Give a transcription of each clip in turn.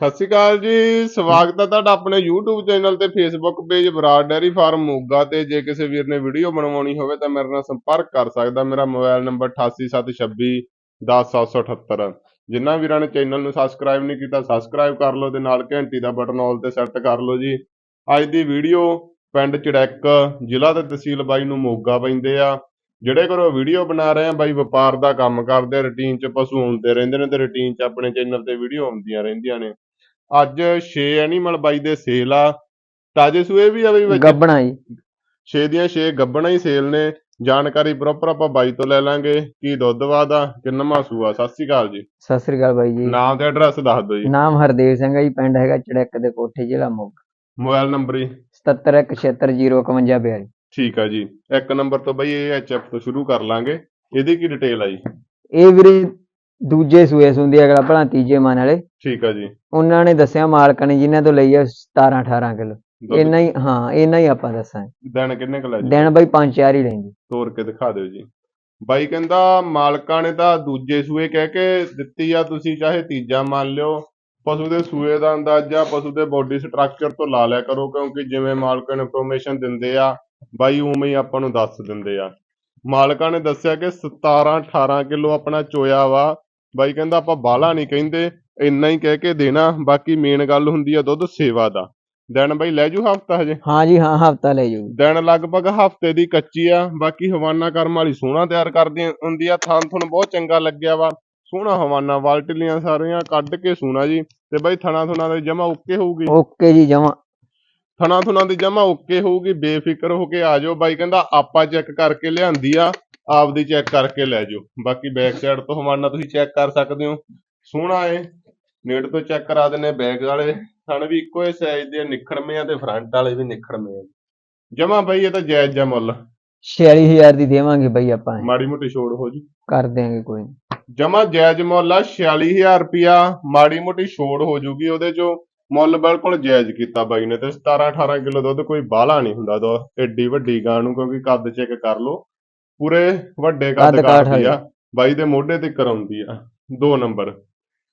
ਸਤਿ ਸ਼੍ਰੀ ਅਕਾਲ ਜੀ, ਸਵਾਗਤ ਹੈ ਤੁਹਾਡਾ ਆਪਣੇ YouTube ਚੈਨਲ ਤੇ Facebook page Brar dairy farm Moga ਤੇ। ਜੇ ਕਿਸੇ ਵੀਰ ਨੇ ਵੀਡੀਓ ਬਣਵਾਉਣੀ ਹੋਵੇ ਤਾਂ ਮੇਰੇ ਨਾਲ ਸੰਪਰਕ ਕਰ ਸਕਦਾ। ਮੇਰਾ ਮੋਬਾਈਲ ਨੰਬਰ 8876 10778 ਜਿਨ੍ਹਾਂ ਵੀਰਾਂ ਨੇ ਚੈਨਲ ਨੂੰ ਸਬਸਕ੍ਰਾਈਬ ਨਹੀਂ ਕੀਤਾ ਸਬਸਕ੍ਰਾਈਬ ਕਰ ਲਓ ਤੇ ਨਾਲ ਘੰਟੀ ਦਾ ਬਟਨ ਆਲ ਤੇ ਸੈੱਟ ਕਰ ਲਓ ਜੀ। ਅੱਜ ਦੀ ਵੀਡੀਓ ਪਿੰਡ ਚੜੈਕ, ਜ਼ਿਲ੍ਹਾ ਤੇ ਤਹਿਸੀਲ ਬਾਈ ਨੂੰ ਮੋਗਾ ਪੈਂਦੇ ਆ। ਜਿਹੜੇ ਘਰੋਂ ਵੀਡੀਓ ਬਣਾ ਰਹੇ ਆ, ਬਾਈ ਵਪਾਰ ਦਾ ਕੰਮ ਕਰਦੇ ਆ ਰੁਟੀਨ 'ਚ ਪਸ਼ੂ ਆਉਂਦੇ ਰਹਿੰਦੇ ਨੇ ਤੇ ਰੁਟੀਨ 'ਚ ਆਪਣੇ ਚੈਨਲ ਤੇ ਵੀਡੀਓ ਆਉਂਦੀਆਂ ਰਹਿੰਦੀਆਂ ਨੇ। ਅੱਜ 6 ਐਨੀਮਲ ਬਾਈ ਦੇ ਸੇਲ ਆ। ਤਾਜੇ ਸੂਏ ਵੀ ਆ ਬਈ ਵਿੱਚ? ਗੱਬਣਾ ਜੀ। 6 ਦੀਆਂ 6 ਗੱਬਣਾ ਹੀ ਸੇਲ ਨੇ। ਜਾਣਕਾਰੀ ਪ੍ਰੋਪਰ ਆਪਾਂ ਬਾਈ ਤੋਂ ਲੈ ਲਾਂਗੇ। ਕੀ ਦੁੱਧ ਵਾਦਾ ਕਿੰਨਾ ਸੂਆ ਸਤਿ ਸ਼੍ਰੀ ਅਕਾਲ ਜੀ। ਸਤਿ ਸ੍ਰੀ ਅਕਾਲ ਬਾਈ ਜੀ। ਨਾਮ ਤੇ ਐਡਰੈਸ ਦੱਸ ਦਿਓ ਜੀ। ਨਾਮ ਹਰਦੇਵ ਸਿੰਘ ਹੈ ਜੀ ਪਿੰਡ ਹੈਗਾ ਚੜੈਕ ਦੇ ਕੋਠੇ ਜ਼ਿਲ੍ਹਾ ਮੋਗਾ। ਮੋਬਾਈਲ ਨੰਬਰ ਜੀ? 7716705152 ਠੀਕ ਆ ਜੀ। ਇੱਕ ਨੰਬਰ ਤੋਂ ਬਈ ਇਹ ਐਚਐਫ ਤੋਂ ਸ਼ੁਰੂ ਕਰ ਲਾਂਗੇ। ਇਹਦੀ ਕੀ ਡਿਟੇਲ ਆ ਜੀ? ਇਹ ਵੀਰੇ ਦੂਜੇ ਸੂਏ ਸੁੰਦੀ ਅਗਲਾ ਭਲਾ ਤੀਜੇ ਮਨ ਵਾਲੇ। ਠੀਕ ਆ ਜੀ। ਉਹਨਾਂ ਨੇ ਦੱਸਿਆ ਮਾਲਕਾਂ ਨੇ ਜਿਨ੍ਹਾਂ ਤੋਂ ਲਈ ਆ 17 18 ਕਿਲੋ ਦੁੱਧ ਇੰਨਾ ਹੀ ਹਾਂ ਇੰਨਾ ਹੀ ਆਪਾਂ ਦੱਸਾਂਗੇ। ਦਿਨ ਕਿੰਨੇ ਕੁ ਲੈ ਜੀ? ਦਿਨ ਬਾਈ ਪੰਜ ਚਾਰ ਹੀ ਲੈਂਦੀ ਤੋਰ ਕੇ ਦਿਖਾ ਦਿਓ ਜੀ। ਬਾਈ ਕਹਿੰਦਾ ਮਾਲਕਾਂ ਨੇ ਤਾਂ ਦੂਜੇ ਸੂਏ ਕਹਿ ਕੇ ਦਿੱਤੀ ਆ ਤੁਸੀਂ ਚਾਹੇ ਤੀਜਾ ਮੰਨ ਲਿਓ। ਪਸ਼ੂ ਦੇ ਸੂਏ ਦਾ ਅੰਦਾਜ਼ਾ ਪਸ਼ੂ ਦੇ ਬੋਡੀ ਸਟਰਕਚਰ ਤੋਂ ਲਾ ਲਿਆ ਕਰੋ ਕਿਉਂਕਿ ਜਿਵੇਂ ਮਾਲਕਾਂ ਇਨਫੋਰਮੇਸ਼ਨ ਦਿੰਦੇ ਆ ਬਾਈ ਉਵੇਂ ਹੀ ਆਪਾਂ ਨੂੰ ਦੱਸ ਦਿੰਦੇ ਆ। ਮਾਲਕਾਂ ਨੇ ਦੱਸਿਆ ਕਿ 17 18 ਕਿਲੋ ਆਪਣਾ ਚੋਇਆ ਵਾ। ਬਾਈ ਕਹਿੰਦਾ ਆਪਾਂ ਬਾਹਲਾ ਨਹੀਂ ਕਹਿੰਦੇ ਇੰਨਾ ਹੀ ਕਹਿ ਕੇ ਦੇਣਾ ਬਾਕੀ ਮੇਨ ਗੱਲ ਹੁੰਦੀ ਆ ਦੁੱਧ ਸੇਵਾ ਦਾ। ਦਿਨ ਬਾਈ ਲੈ ਜੂ ਹਫਤਾ ਹਜੇ? ਹਾਂ ਜੀ ਹਾਂ ਹਫਤਾ ਲੈ ਜਾਊ ਦਿਨ ਲਗਭਗ ਹਫ਼ਤੇ ਦੀ ਕੱਚੀ ਆ ਬਾਕੀ ਹਵਾਨਾ ਕਰਮ ਵਾਲੀ ਸੋਹਣਾ ਤਿਆਰ ਕਰਦੀ ਹੁੰਦੀ ਆ ਥਣ ਥਣ ਬਹੁਤ ਚੰਗਾ ਲੱਗਿਆ ਵਾ। ਸੋਹਣਾ ਹਵਾਨਾ ਵਾਲਟਲੀਆਂ ਸਾਰੀਆਂ ਕੱਢ ਕੇ ਸੋਹਣਾ ਜੀ ਤੇ ਬਾਈ ਥਣਾ ਥੁਣਾ ਦੇ ਜਮਾ ਓਕੇ ਹੋਊਗੀ। ਓਕੇ ਜੀ ਜਮਾ। ਥਣਾ ਥੁਣਾ ਦੀ ਜਮਾ ਓਕੇ ਹੋਊਗੀ ਬੇਫਿਕਰ ਹੋ ਕੇ ਆ ਜਾਓ। ਬਾਈ ਕਹਿੰਦਾ ਆਪਾਂ ਚੈੱਕ ਕਰਕੇ ਲਿਆਂਦੀ ਆ ਆਪਦੀ ਚੈੱਕ ਕਰਕੇ ਲੈ ਜਾਓ। ਬਾਕੀ ਬੈਕ ਸਾਈਡ ਤੋਂ ਹਵਾਨਾ ਤੁਸੀਂ ਚੈੱਕ ਕਰ ਸਕਦੇ ਹੋ। ਸੋਹਣਾ ਏ। ਨੇੜ ਤੋਂ ਚੈੱਕ ਕਰਾ ਦਿੰਨੇ ਬੈਕ ਵਾਲੇ। ਥਣ ਵੀ ਇੱਕੋ ਹੀ ਸਾਈਜ਼ ਦੇ ਨਿਖੜਵੇਂ ਆ ਤੇ ਫਰੰਟ ਵਾਲੇ ਵੀ ਨਿਖੜਵੇਂ ਆ। ਜਮਾ ਬਾਈ ਇਹ ਤਾਂ ਜਾਇਜ਼ ਜਿਹਾ ਮੁੱਲ। 46000 ਦੀ ਦੇਵਾਂਗੇ ਬਾਈ ਆਪਾਂ ਮਾੜੀ ਮੋਟੀ ਛੋੜ ਹੋ ਜੀ। ਕਰ ਦਿਆਂਗੇ ਕੋਈ। ਜਮਾ ਜਾਇਜ਼ ਮੁੱਲ ਆ 46000 ਰੁਪਿਆ ਮਾੜੀ ਮੋਟੀ ਛੋੜ ਹੋ ਜੂਗੀ ਉਹਦੇ ਚੋਂ। ਮੁੱਲ ਬਿਲਕੁਲ ਜਾਇਜ਼ ਕੀਤਾ ਬਾਈ ਨੇ ਤੇ 17 18 ਕਿਲੋ ਦੁੱਧ ਕੋਈ ਬਾਹਲਾ ਨਹੀਂ ਹੁੰਦਾ ਦੋ ਏਡੀ ਵੱਡੀ ਗਾਂ ਨੂੰ ਕਿਉਂਕਿ ਕੱਦ ਚੈੱਕ ਕਰ ਲਓ ਪੂਰੇ ਵੱਡੇ ਕੱਦ ਕਾਠ ਆ। ਬਾਈ ਦੇ ਮੋਢੇ ਤੇ ਕਰਾਉਂਦੀ ਆ ਦੋ ਨੰਬਰ।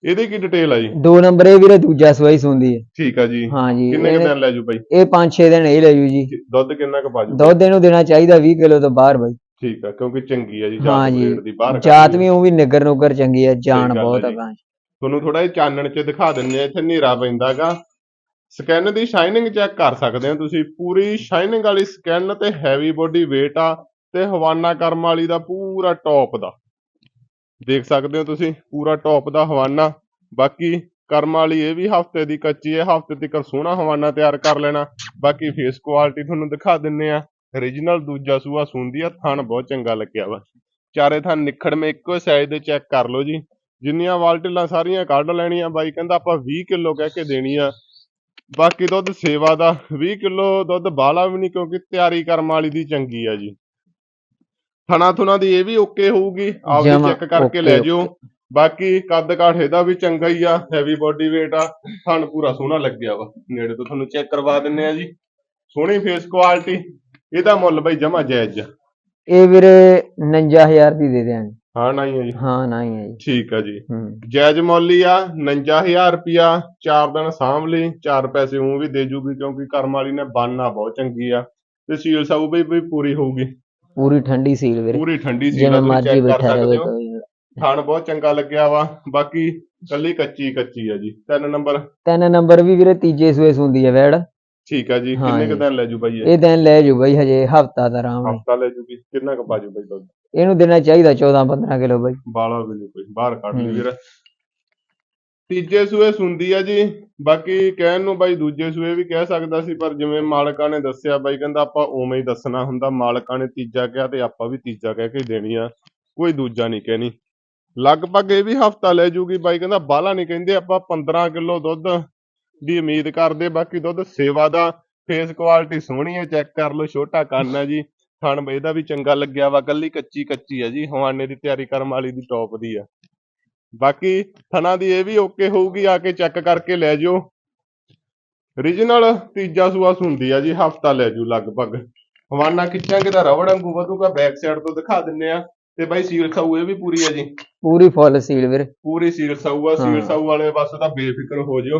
ਇਹਦੀ ਕੀ ਡਿਟੇਲ ਆ ਜੀ? ਦੋ ਨੰਬਰ ਇਹ ਵੀਰੇ ਦੂਜਾ ਸਵਾਈ ਸੁੰਦੀ ਹੈ ਠੀਕ ਆ ਜੀ। ਹਾਂ ਜੀ ਕਿੰਨੇ ਦਿਨ ਲੈ ਜੂ ਬਾਈ? ਇਹ 5-6 ਦਿਨ ਇਹ ਲੈ ਜੂ ਜੀ। ਦੁੱਧ ਕਿੰਨਾ ਕੁ ਬਾਜੂ ਦੁੱਧ ਇਹਨੂੰ ਦੇਣਾ ਚਾਹੀਦਾ 20 ਕਿਲੋ ਤੋਂ ਬਾਹਰ ਬਾਈ। ਠੀਕ ਆ ਕਿਉਂਕਿ ਚੰਗੀ ਆ ਜੀ ਜਾਤ ਦੀ ਬਾਹਰ ਵੀ ਉਹ ਵੀ ਨਿੱਗਰ ਨੁੱਗਰ ਚੰਗੀ ਹੈ ਜਾਨ ਬਹੁਤ ਆ। ਗਾਂ। ਤੁਹਾਨੂੰ ਥੋੜਾ ਜਿਹਾ ਚਾਨਣ 'ਚ ਦਿਖਾ ਦਿੰਦੇ ਆ ਇੱਥੇ ਹਨੇਰਾ ਪੈਂਦਾਗਾ ਸਕੈਨ ਦੀ ਸ਼ਾਈਨਿੰਗ ਚੈੱਕ ਕਰ ਸਕਦੇ ਹੋ ਤੁਸੀਂ। ਪੂਰੀ ਸ਼ਾਈਨਿੰਗ ਵਾਲੀ ਸਕੈਨ ਤੇ ਹੈਵੀ ਬੋਡੀ weight ਆ ਤੇ ਹਵਾਨਾ ਕਰਮ ਵਾਲੀ ਦਾ ਪੂਰਾ ਟੌਪ ਦਾ। ਦੇਖ ਸਕਦੇ ਹੋ ਤੁਸੀਂ, ਪੂਰਾ ਟੌਪ ਦਾ ਹਵਾਨਾ। ਬਾਕੀ ਕਰਮ ਵਾਲੀ ਇਹ ਵੀ ਹਫ਼ਤੇ ਦੀ ਕੱਚੀ ਹੈ, ਹਫ਼ਤੇ ਤੱਕ ਸੋਹਣਾ ਹਵਾਨਾ ਤਿਆਰ ਕਰ ਲੈਣਾ। ਬਾਕੀ ਫੇਸ ਕੁਆਲਿਟੀ ਤੁਹਾਨੂੰ ਦਿਖਾ ਦਿੰਨੇ ਆ origignal ਦੂਜਾ ਸੂਆ ਸੁੰਦੀ ਆ, ਥਣ ਬਹੁਤ ਚੰਗਾ ਲੱਗਿਆ ਵਾ। ਚਾਰੇ ਥਣ ਨਿਖੜਵੇਂ, ਇੱਕੋ ਸਾਈਜ਼ ਦੇ ਚੈੱਕ ਕਰ ਲਓ ਜੀ। ਜਿੰਨੀਆਂ ਵਾਲਟੀਲਾਂ ਸਾਰੀਆਂ ਕੱਢ ਲੈਣੀਆਂ ਬਾਈ ਕਹਿੰਦਾ ਆਪਾਂ 20 ਕਿਲੋ ਕਹਿ ਕੇ ਦੇਣੀ ਆ। ਬਾਕੀ ਦੁੱਧ ਸੇਵਾ ਦਾ 20 ਕਿਲੋ ਦੁੱਧ ਬਾਹਲਾ ਵੀ ਨਹੀਂ ਕਿਉਂਕਿ ਤਿਆਰੀ ਕਰਮ ਵਾਲੀ ਦੀ ਚੰਗੀ ਆ ਜੀ। ਥਣਾ ਥੁਣਾ ਦੀ ਇਹ ਵੀ ਓਕੇ ਹੋਊਗੀ ਆਪਦੀ ਜਮਾਂ ਚੈੱਕ ਕਰਕੇ ਲੈ ਜਿਓ। ਬਾਕੀ ਕੱਦ ਕਾਠ ਇਹਦਾ ਵੀ ਚੰਗਾ ਹੀ ਆ ਹੈਵੀ ਬੋਡੀ weight ਆ ਥਣ ਪੂਰਾ ਸੋਹਣਾ ਲੱਗਿਆ ਵਾ। ਨੇੜੇ ਤੋਂ ਤੁਹਾਨੂੰ ਚੈੱਕ ਕਰਵਾ ਦਿੰਨੇ ਆ ਜੀ। ਸੋਹਣੀ ਫੇਸ ਕੁਆਲਿਟੀ ਇਹਦਾ ਮੁੱਲ ਬਈ ਜਮਾ ਜਾਇਜ਼ ਆ। ਇਹ ਵੀਰੇ 59000 ਦੀ ਦੇ ਦਿਆਂਗੇ। ਹਾਂ ਨਹੀਂ ਹੈ ਜੀ। ਹਾਂ ਨਾ ਹੀ ਹੈ ਜੀ। ਠੀਕ ਆ ਜੀ। ਹੂੰ। ਜਾਇਜ਼ ਮੁੱਲ ਹੀ ਆ 59000 ਰੁਪਿਆ ਚਾਰ ਦਿਨ ਸਾਂਭ ਲਈ ਚਾਰ ਪੈਸੇ ਉਹ ਵੀ ਦੇ ਜੂਗੀ ਕਿਉਂਕਿ ਕਰਮ ਵਾਲੀ ਨੇ ਬਾਨਾ ਬਹੁਤ ਚੰਗੀ ਆ। ਤੇ ਸੀਲ ਸਾਊ ਵੀ ਵੀ ਪੂਰੀ ਹੋਊਗੀ। ਪੂਰੀ ਠੰਡੀ ਸੀਲ ਵੀਰੇ। ਪੂਰੀ ਠੰਡੀ ਸੀ ਜਿਵੇਂ ਮਰਜ਼ੀ ਬੈਠਾ ਰਹੇ ਹੋ। ਕੋਈ ਨੀ। ਥਣ ਬਹੁਤ ਚੰਗਾ ਲੱਗਿਆ ਵਾ ਬਾਕੀ ਕੱਲੀ ਕੱਚੀ ਕੱਚੀ ਆ ਜੀ। ਤਿੰਨ ਨੰਬਰ। ਤਿੰਨ ਨੰਬਰ ਵੀ ਵੀਰੇ ਤੀਜੇ ਸੂਏ ਸੁੰਦੀ ਹੈ ਵੈੜ। ਠੀਕ ਆ ਜੀ ਹਾਂ ਕਿੰਨੇ ਕੁ। ਦਿਨ ਲੈ ਜੂ ਬਾਈ ਇਹ? ਇਹ ਦਿਨ ਲੈ ਜੂ ਬਾਈ ਹਜੇ ਹਫਤਾ ਦਾ ਆਰਾਮ ਹਫਤਾ ਲੈ ਜੂਗੀ ਕਿੰਨਾ ਕੁ ਬਾਜੂ ਬਾਈ ਦੁੱਧ? ਇਹਨੂੰ ਦੇਣਾ ਚਾਹੀਦਾ 14 15 ਕਿਲੋ ਬਾਈ। ਬਾਲਾ ਵੀ ਨਹੀਂ ਕੋਈ ਬਾਹਰ ਕੱਢ ਲਈ। ਵੀਰ। ਤੀਜੇ ਸੂਏ ਸੁੰਦੀ ਆ ਜੀ। ਬਾਕੀ ਕਹਿਣ ਨੂੰ ਬਾਈ ਦੂਜੇ ਸੂਏ ਵੀ ਕਹਿ ਸਕਦਾ ਸੀ ਪਰ ਜਿਵੇਂ ਮਾਲਕਾਂ ਨੇ ਦੱਸਿਆ ਬਾਈ ਕਹਿੰਦਾ ਆਪਾਂ ਉਵੇਂ ਹੀ ਦੱਸਣਾ ਹੁੰਦਾ। ਮਾਲਕਾਂ ਨੇ ਤੀਜਾ ਕਿਹਾ ਤੇ ਆਪਾਂ ਵੀ ਤੀਜਾ ਕਹਿ ਕੇ ਦੇਣੀ ਆ। ਕੋਈ ਦੂਜਾ ਨਹੀਂ ਕਹਿਣੀ। ਲਗਭਗ ਇਹ ਵੀ ਹਫਤਾ ਲੈ ਜੂਗੀ ਬਾਈ ਕਹਿੰਦਾ ਬਾਹਲਾ ਨਹੀਂ ਕਹਿੰਦੇ ਆਪਾਂ 15 ਕਿਲੋ ਦੁੱਧ ਦੀ ਉਮੀਦ ਕਰਦੇ ਬਾਕੀ ਦੁੱਧ ਸੇਵਾ ਦਾ ਫੇਸ ਕੁਆਲਿਟੀ ਸੋਹਣੀ ਹੈ ਚੈੱਕ ਕਰ ਲਓ ਛੋਟਾ ਕੰਨ ਹੈ ਜੀ। ਥਣ ਇਹਦਾ ਵੀ ਚੰਗਾ ਲੱਗਿਆ ਵਾ ਕੱਲੀ ਕੱਚੀ ਕੱਚੀ ਆ ਜੀ ਹਵਾਨੇ ਦੀ ਤਿਆਰੀ ਕਰਨ ਵਾਲੀ ਦੀ ਟੌਪ ਦੀ ਆ। ਬਾਕੀ ਥਣਾ ਦੀ ਇਹ ਵੀ ਓਕੇ ਹੋਊਗੀ ਆ ਕੇ ਚੈੱਕ ਕਰਕੇ ਲੈ ਜਿਓ। Origignal ਤੀਜਾ ਸੂਆ ਸੁੰਦੀ ਆ ਜੀ ਹਫਤਾ ਲੈ ਜੂ ਲਗਭਗ। ਹਵਾਨਾ ਖਿੱਚਾਂਗੇ ਤਾਂ ਰਵੜ ਵਾਂਗੂ ਵਧੂਗਾ ਬੈਕ ਸਾਈਡ ਤੋਂ ਦਿਖਾ ਦਿੰਨੇ ਆ। ਤੇ ਬਾਈ ਸੀਲ ਖਾਊ ਇਹ ਵੀ ਪੂਰੀ ਹੈ ਜੀ। ਪੂਰੀ ਫੁੱਲ ਸੀਲ ਵੀਰੇ। ਪੂਰੀ ਸੀਲ ਸਾਊ ਆ ਸੀਲ। ਸਾਊ ਵਾਲੇ ਪਾਸੇ ਤਾਂ ਬੇਫਿਕਰ ਹੋ ਜਿਓ।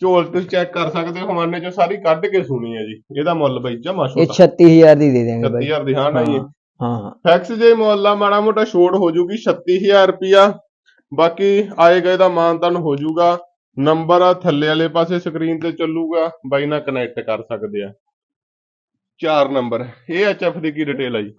ਝੋਲ ਤੁਸੀਂ ਚੈੱਕ ਕਰ ਸਕਦੇ ਹੋ ਹਵਾਨੇ ਚੋਂ ਸਾਰੀ ਕੱਢ ਕੇ ਸੁਣੀ ਹੈ ਜੀ। ਇਹਦਾ ਮੁੱਲ ਬਾਈ ਜਮਾ ਇਹ ਛੋਟਾ 36000 ਦੀ ਦੇ ਦੇਵਾਂਗੇ ਬਾਈ। 36000 ਦੀ ਹਾਂ ਨਾ ਜੀ। ਹਾਂ ਹਾਂ ਫੈਕਸ ਜੇ ਮੁੱਲ ਮਾੜਾ ਮੋਟਾ ਛੋਟ ਹੋ ਜੂਗੀ 36000 ਰੁਪਿਆ ਬਾਕੀ ਆਏ ਗਏ ਦਾ ਮਾਨਤਨ ਹੋ ਜੂਗਾ। ਨੰਬਰ ਥੱਲੇ ਵਾਲੇ ਪਾਸੇ ਸਕਰੀਨ ਤੇ ਚੱਲੂਗਾ। ਬਾਈ ਨਾਲ ਕਨੈਕਟ ਕਰ ਸਕਦੇ ਆ। ਚਾਰ ਨੰਬਰ। ਇਹ ਐਚਐਫ ਦੀ ਕੀ ਡਿਟੇਲ ਆ ਜੀ?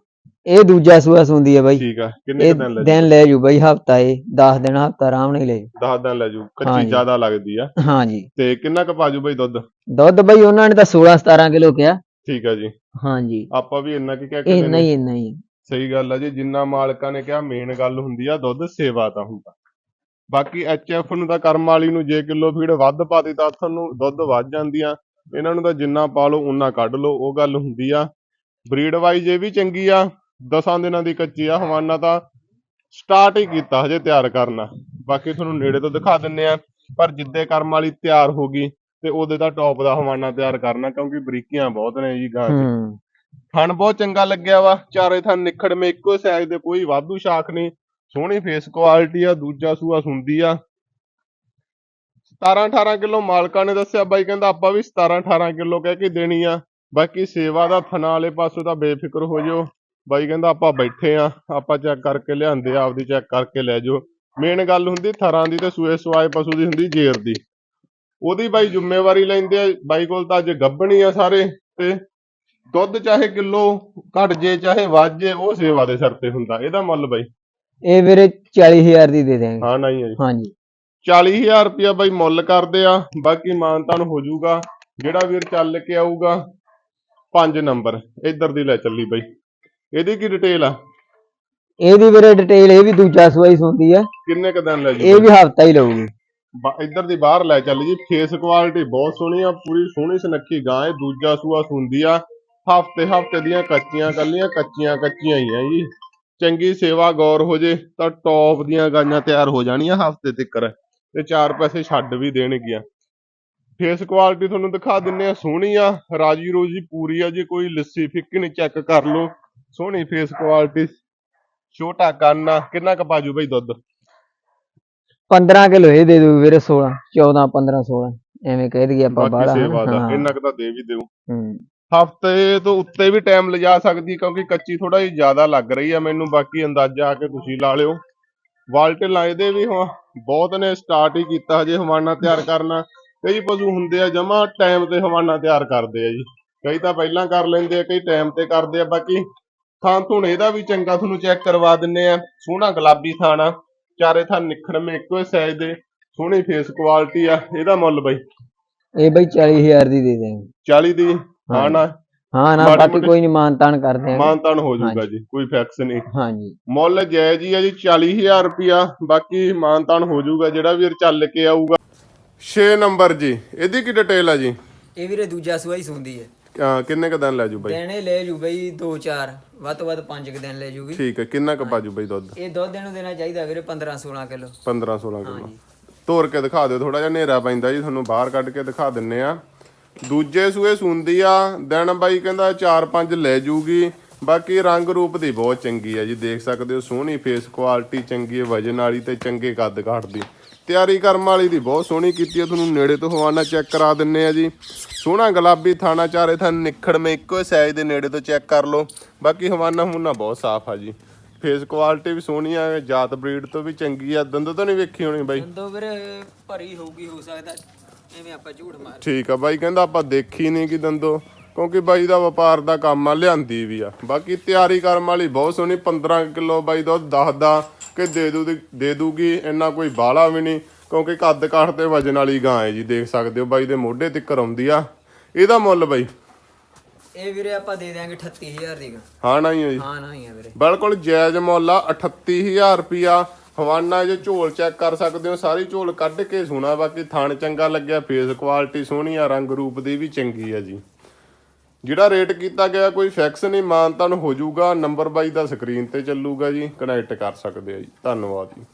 ਇਹ ਦੂਜਾ ਸੂਆ ਸੁੰਦੀ ਹੈ ਬਾਈ। ਠੀਕ ਆ ਕਿੰਨੇ ਇਹ ਕੁ ਦਿਨ ਲੈ ਦਿਨ ਲੈ ਜੂ ਬਾਈ ਹਫਤਾ ਇਹ 10 ਦਿਨ ਹਫਤਾ ਆਰਾਮ ਨਾਲ ਹੀ ਲੈ ਜੂ। 10 ਦਿਨ ਲੈ ਜੂ ਕੱਚੀ ਹਾਂਜੀ। ਜ਼ਿਆਦਾ ਲੱਗਦੀ ਆ। ਹਾਂ ਜੀ ਤੇ ਕਿੰਨਾ ਕੁ ਪਾਜੂ ਬਾਈ ਦੁੱਧ? ਦੁੱਧ ਬਾਈ ਉਹਨਾਂ ਨੇ ਤਾਂ 16 17 ਕਿਲੋ ਕਿਹਾ। ਠੀਕ ਆ ਜੀ। ਹਾਂ ਜੀ ਆਪਾਂ ਵੀ ਇੰਨਾ ਕੀ ਕਹਿ ਕੇ ਇਹ ਦਿੰਦੇ ਨਹੀਂ। ਇੰਨਾ ਹੀ ਸਹੀ ਗੱਲ ਆ ਜੀ ਜਿੰਨਾ ਮਾਲਕਾਂ ਨੇ ਕਿਹਾ ਮੇਨ ਗੱਲ ਹੁੰਦੀ ਆ ਦੁੱਧ ਸੇਵਾ ਦਾ ਹੁੰਦਾ। ਬਾਕੀ ਐਚਐਫ ਨੂੰ ਤਾਂ ਕਰਮ ਵਾਲੀ ਨੂੰ ਜੇ ਕਿਲੋ ਫੀਡ ਵੱਧ ਪਾ ਦਿੱਤਾ ਤਾਂ ਤੁਹਾਨੂੰ ਦੁੱਧ ਵੱਧ ਜਾਂਦੀਆਂ। ਇਹਨਾਂ ਨੂੰ ਤਾਂ ਜਿੰਨਾ ਪਾ ਲਓ ਉਨਾ ਕੱਢ ਲਓ ਉਹ ਗੱਲ ਹੁੰਦੀ ਆ। ਬਰੀਡ ਵਾਈਜ਼ ਇਹ ਵੀ ਚੰਗੀ ਆ। ਦਸਾਂ ਦਿਨਾਂ ਦੀ ਕੱਚੀ ਆ ਹਵਾਨਾ ਤਾਂ ਸਟਾਰਟ ਹੀ ਕੀਤਾ ਹਜੇ ਤਿਆਰ ਕਰਨਾ। ਬਾਕੀ ਤੁਹਾਨੂੰ ਨੇੜੇ ਤੋਂ ਦਿਖਾ ਦਿੰਨੇ ਆ ਪਰ ਜਿੱਦੇ ਕਰਮ ਵਾਲੀ ਤਿਆਰ ਹੋ ਗਈ ਤੇ ਉਹਦੇ ਤਾਂ ਟੌਪ ਦਾ ਹਵਾਨਾ ਤਿਆਰ ਕਰਨਾ ਕਿਉਂਕਿ ਬਰੀਕੀਆਂ ਬਹੁਤ ਨੇ ਜੀ ਗਾਂ 'ਚ। ਥਣ ਬਹੁਤ ਚੰਗਾ ਲੱਗਿਆ ਵਾ ਚਾਰੇ ਥਣ ਨਿਖੜਵੇਂ ਇੱਕੋ ਸਾਈਜ਼ ਦੇ ਕੋਈ ਵਾਧੂ ਸ਼ਾਖ ਨਹੀਂ। ਸੋਹਣੀ ਫੇਸ ਕੁਆਲਿਟੀ ਆ ਦੂਜਾ ਸੂਆ ਸੁੰਦੀ ਆ। 17 18 ਕਿਲੋ ਮਾਲਕਾਂ ਨੇ ਦੱਸਿਆ ਬਾਈ ਕਹਿੰਦਾ ਆਪਾਂ ਵੀ 17 18 ਕਿਲੋ ਕਹਿ ਕੇ ਦੇਣੀ ਆ। ਬਾਕੀ ਸੇਵਾ ਦਾ ਥਣਾ ਵਾਲੇ ਪਾਸੋਂ ਤਾਂ ਬੇਫਿਕਰ ਹੋ ਜਿਓ। ਬਾਈ ਕਹਿੰਦਾ ਆਪਾਂ ਬੈਠੇ ਆ ਆਪਾਂ ਚੈੱਕ ਕਰਕੇ ਲਿਆਂਦੇ ਆ ਆਪਦੀ ਚੈੱਕ ਕਰਕੇ ਲੈ ਜਾਓ। ਮੇਨ ਗੱਲ ਹੁੰਦੀ ਥਰਾਂ ਦੀ ਤੇ ਸੂਏ ਸਵਾਏ ਪਸ਼ੂ ਦੀ ਹੁੰਦੀ ਜੇਰ ਦੀ। ਉਹਦੀ ਬਾਈ ਜ਼ਿੰਮੇਵਾਰੀ ਲੈਂਦੇ ਆ ਬਾਈ ਕੋਲ ਤਾਂ ਅੱਜ ਗੱਭਣੀ ਆ ਸਾਰੇ ਤੇ ਦੁੱਧ ਚਾਹੇ ਕਿਲੋ ਘਟ ਜੇ ਚਾਹੇ ਵੱਧ ਜੇ ਉਹ ਸੇਵਾ ਦੇ ਸਿਰ ਤੇ ਹੁੰਦਾ ਇਹਦਾ ਮੁੱਲ ਬਾਈ। ਇਹ ਵੀਰੇ 40000 ਦੀ ਦੇ ਦੇਵਾਂਗੇ ਹਾਂ ਨਹੀਂ ਹੈ ਜੀ। ਹਾਂ ਜੀ 40000 ਰੁਪਇਆ ਬਾਈ ਮੁੱਲ ਕਰਦੇ ਆ ਬਾਕੀ ਮਾਨਤਾਨ ਹੋ ਜਾਊਗਾ ਜਿਹੜਾ ਵੀਰ ਚੱਲ ਕੇ ਆਊਗਾ 5 ਨੰਬਰ ਇੱਧਰ ਦੀ ਲੈ ਚੱਲੀ ਬਾਈ। ਇਹਦੀ ਕੀ ਡਿਟੇਲ ਆ? ਇਹਦੀ ਵੀਰੇ ਡਿਟੇਲ ਇਹ ਵੀ ਦੂਜਾ ਸੂਆ ਹੀ ਸੁੰਦੀ ਹੈ ਕਿੰਨੇ ਕ ਦਿਨ ਲੈ ਜੀ ਇਹ ਵੀ ਹਫਤਾ ਹੀ ਲਊਗੀ। ਇੱਧਰ ਦੀ ਬਾਹਰ ਲੈ ਚੱਲ ਜੀ। ਫੇਸ ਕੁਆਲਿਟੀ ਬਹੁਤ ਸੋਹਣੀ ਆ ਪੂਰੀ ਸੋਹਣੀ ਸੁਨੱਖੀ ਗਾਂ ਹੈ ਦੂਜਾ ਸੂਆ ਸੁੰਦੀ ਆ ਹਫ਼ਤੇ ਹਫ਼ਤੇ ਦੀਆਂ ਕੱਚੀਆਂ ਕੱਲੀਆਂ ਕੱਚੀਆਂ ਕੱਚੀਆਂ ਹੀ ਆ ਜੀ। ਚੰਗੀ ਸੇਵਾ ਗੌਰ ਹੋ ਜੇ ਤਾਂ ਟੌਪ ਦੀਆਂ ਗਾਈਆਂ ਤਿਆਰ ਹੋ ਜਾਣੀਆਂ ਹਫ਼ਤੇ ਤੱਕਰ ਤੇ ਚਾਰ ਪੈਸੇ ਛੱਡ ਵੀ ਦੇਣਗੀਆਂ। ਫੇਸ ਕੁਆਲਿਟੀ ਤੁਹਾਨੂੰ ਦਿਖਾ ਦਿੰਨੇ ਆ ਸੋਹਣੀ ਆ ਰਾਜੀ ਰੋਜੀ ਪੂਰੀ ਆ ਜੇ ਕੋਈ ਲੱਸੀ ਫਿੱਕੀ ਨਹੀਂ ਚੈੱਕ ਕਰ ਲਓ। ਸੋਹਣੀ ਫੇਸ ਕੁਆਲਿਟੀ ਛੋਟਾ ਕੰਨ ਆ ਕਿੰਨਾ ਕ ਪਾਜੂ ਬਈ ਦੁੱਧ? 15 ਕਿਲੋ ਇਹ ਦੇ ਦੂ ਵੀਰੇ 16 14 15 16 ਐਵੇਂ ਕਹਿ ਦਈਏ ਆਪਾਂ ਬਾਕੀ ਬਾਹਲਾ ਸੇਵਾ ਦਾ ਹਾਂ। ਇੰਨਾ ਕ ਤਾਂ ਦੇ ਵੀ ਦਿਓ। ਹੂੰ। ਹਫ਼ਤੇ ਤੋਂ ਉੱਤੇ ਵੀ ਟਾਈਮ ਲਿਜਾ ਸਕਦੀ ਕਿਉਂਕਿ ਕੱਚੀ ਥੋੜਾ ਜਿਹਾ ਜ਼ਿਆਦਾ ਲੱਗ ਰਹੀ ਆ ਮੈਨੂੰ ਬਾਕੀ ਅੰਦਾਜ਼ਾ ਆ ਕੇ ਤੁਸੀਂ ਲਾ ਲਿਓ। ਵਾਲਟੇ ਇਹਦੇ ਵੀ ਹੁਣ ਬਹੁਤ ਨੇ ਸਟਾਰਟ ਹੀ ਕੀਤਾ ਹਜੇ ਹਵਾਨਾ ਤਿਆਰ ਕਰਨਾ। ਕਈ ਪਸ਼ੂ ਹੁੰਦੇ ਆ ਜਮਾ ਟਾਈਮ ਤੇ ਹਵਾਨਾ ਤਿਆਰ ਕਰਦੇ ਆ ਜੀ। ਕਈ ਤਾਂ ਪਹਿਲਾਂ ਕਰ ਲੈਂਦੇ ਆ ਕਈ ਟਾਈਮ ਤੇ ਕਰਦੇ ਆ ਬਾਕੀ ਥਾਂ ਥੁਣ ਇਹਦਾ ਵੀ ਚੰਗਾ ਤੁਹਾਨੂੰ ਚੈੱਕ ਕਰਵਾ ਦਿੰਨੇ ਆ। ਸੋਹਣਾ ਗੁਲਾਬੀ ਥਾਣਾ ਚਾਰੇ ਥਾਂ ਨਿਖੜਵੇਂ ਇੱਕੋ ਸਾਈਜ਼ ਦੇ। ਸੋਹਣੀ ਫੇਸ ਕੁਆਲਿਟੀ ਆ। ਇਹਦਾ ਮੁੱਲ ਬਈ। ਇਹ ਬਈ 40000 ਦੀ ਦੇ ਦੇਵਾਂਗੇ 40 ਦੀ? ਹਾਂ। ਨਾ। ਹਾਂ ਨਾ ਬਾਕੀ ਕੋਈ ਨਹੀਂ ਮਾਨਤਾਨ ਕਰਦੇ ਆ ਮਾਨਤਾਨ ਹੋ ਜਾਊਗਾ ਜੀ ਕੋਈ ਫੈਕਸ ਨਹੀਂ ਹਾਂ ਜੀ ਮੁੱਲ ਜਾਇਜ਼ ਹੀ ਆ ਜੀ 40000 ਰੁਪਿਆ ਬਾਕੀ ਮਾਨਤਾਨ ਹੋ ਜਾਊਗਾ ਜਿਹੜਾ ਵੀਰ ਚੱਲ ਕੇ ਆਊਗਾ। 6 ਨੰਬਰ ਜੀ ਇਹਦੀ ਕੀ ਡਿਟੇਲ ਆ ਜੀ? ਇਹ ਵੀਰੇ ਦੂਜਾ ਸੂਆ ਹੀ ਸੁੰਦੀ ਹੈ। ਅਹ ਕਿੰਨੇ ਕ ਦਿਨ ਲੈ ਜੂ ਬਾਈ? ਦੇਣੇ ਲੈ ਜੂ ਬਈ 2-4 ਵੱਧ ਤੋਂ ਵੱਧ 5 ਦਿਨ ਲੈ ਜੂਗੀ। ਠੀਕ ਹੈ ਕਿੰਨਾ ਕ ਬਾਜੂ ਬਾਈ ਦੁੱਧ? ਇਹ ਦੁੱਧ ਇਹਨੂੰ ਦੇਣਾ ਚਾਹੀਦਾ ਵੀਰੇ 15-16 ਕਿਲੋ। 15 16 ਕਿਲੋ। ਤੋੜ ਕੇ ਦਿਖਾ ਦਿਓ ਥੋੜਾ ਜਿਹਾ ਹਨੇਰਾ ਪੈਂਦਾ ਜੀ ਤੁਹਾਨੂੰ ਬਾਹਰ ਕੱਢ ਕੇ ਦਿਖਾ ਦਿੰਨੇ ਆ। ਦੂਜੇ ਸੂਏ ਸੁੰਦੀ ਆ ਦਿਨ ਬਾਈ ਕਹਿੰਦਾ 4-5 ਲੈ ਜੂਗੀ। ਬਾਕੀ ਰੰਗ ਰੂਪ ਦੀ ਬਹੁਤ ਚੰਗੀ ਆ ਜੀ ਦੇਖ ਸਕਦੇ ਹੋ ਸੋਹਣੀ ਫੇਸ ਕੁਆਲਿਟੀ ਚੰਗੀ ਹੈ ਵਜਨ ਵਾਲੀ ਤੇ ਚੰਗੇ ਕੱਦ ਕਾਠ ਦੀ। ਤਿਆਰੀ ਕਰਮ ਵਾਲੀ ਦੀ ਬਹੁਤ ਸੋਹਣੀ ਕੀਤੀ ਆ ਤੁਹਾਨੂੰ ਨੇੜੇ ਤੋਂ ਹਵਾਨਾ ਚੈੱਕ ਕਰਾ ਦਿੰਨੇ ਆ ਜੀ। ਸੋਹਣਾ ਗੁਲਾਬੀ ਥਾਣਾ ਚਾਰੇ ਥਾਂ ਨਿਖੜਵੇਂ ਇੱਕੋ ਸਾਈਜ਼ ਦੇ ਨੇੜੇ ਤੋਂ ਚੈੱਕ ਕਰ ਲਓ। ਬਾਕੀ ਹਵਾਨਾ ਹੁਣਾ ਬਹੁਤ ਸਾਫ਼ ਆ ਜੀ। ਫੇਸ ਕੁਆਲਿਟੀ ਵੀ ਸੋਹਣੀ ਆ ਜਾਤ ਬਰੀਡ ਤੋਂ ਵੀ ਚੰਗੀ ਆ। ਦੰਦ ਤੋਂ ਨਹੀਂ ਵੇਖੀ ਹੋਣੀ ਬਾਈ? ਦੋ ਵੀਰੇ ਭਰੀ ਹੋਊਗੀ ਹੋ ਸਕਦਾ ਐਵੇਂ ਆਪਾਂ ਝੂਠ ਮਾਰ ਠੀਕ ਆ ਬਾਈ ਕਹਿੰਦਾ ਆਪਾਂ ਦੇਖੀ ਨਹੀਂ ਕਿ ਦੰਦੋ। ਕਿਉਂਕਿ ਬਾਈ ਦਾ ਵਪਾਰ ਦਾ ਕੰਮ ਆ ਲਿਆਂਦੀ ਵੀ ਆ। ਬਾਕੀ ਤਿਆਰੀ ਕਰਮ ਵਾਲੀ ਬਹੁਤ ਸੋਹਣੀ 15 ਕਿਲੋ ਬਾਈ ਦੁੱਧ ਦੱਸਦਾ। ਕਿ ਦੇ ਦੂ ਦੇ ਦੂਗੀ ਇੰਨਾ ਕੋਈ ਬਾਲਾ ਵੀ ਨਹੀਂ ਕਿਉਂਕਿ ਕੱਦ ਕਾਠ ਤੇ ਵਜਨ ਵਾਲੀ ਗਾਂ ਹੈ ਜੀ ਦੇਖ ਸਕਦੇ ਹੋ ਬਾਈ ਦੇ ਮੋਢੇ ਤਿੱਕਰ ਆਉਂਦੀ ਆ। ਇਹਦਾ ਮੁੱਲ ਬਾਈ? ਇਹ ਵੀਰੇ ਆਪਾਂ ਦੇ ਦਿਆਂਗੇ 38000 ਦੀ। ਹਾਂ ਨਾ ਹੀ ਹੈ ਜੀ। ਹਾਂ ਨਾ ਹੀ ਵੀਰੇ। ਬਿਲਕੁਲ ਜਾਇਜ਼ ਮੁੱਲ ਆ 38000 ਰੁਪਿਆ ਹਵਾਨਾ ਜੇ ਝੋਲ ਚੈੱਕ ਕਰ ਸਕਦੇ ਹੋ ਸਾਰੀ ਝੋਲ ਕੱਢ ਕੇ ਸੁਣਾ ਬਾਕੀ ਥਣ ਚੰਗਾ ਲੱਗਿਆ ਫੇਸ ਕੁਆਲਿਟੀ ਸੋਹਣੀ ਆ ਰੰਗ ਰੂਪ ਦੀ ਵੀ ਚੰਗੀ ਆ ਜੀ। ਜਿਹੜਾ ਰੇਟ ਕੀਤਾ ਗਿਆ ਕੋਈ ਫਿਕਸ ਨਹੀਂ, ਮਾਨਤਾਨ ਹੋ ਜਾਊਗਾ ਨੰਬਰ ਬਾਈ ਦਾ ਸਕਰੀਨ ਤੇ ਚੱਲੂਗਾ ਜੀ ਕਨੈਕਟ ਕਰ ਸਕਦੇ ਆ ਜੀ। ਧੰਨਵਾਦ ਜੀ।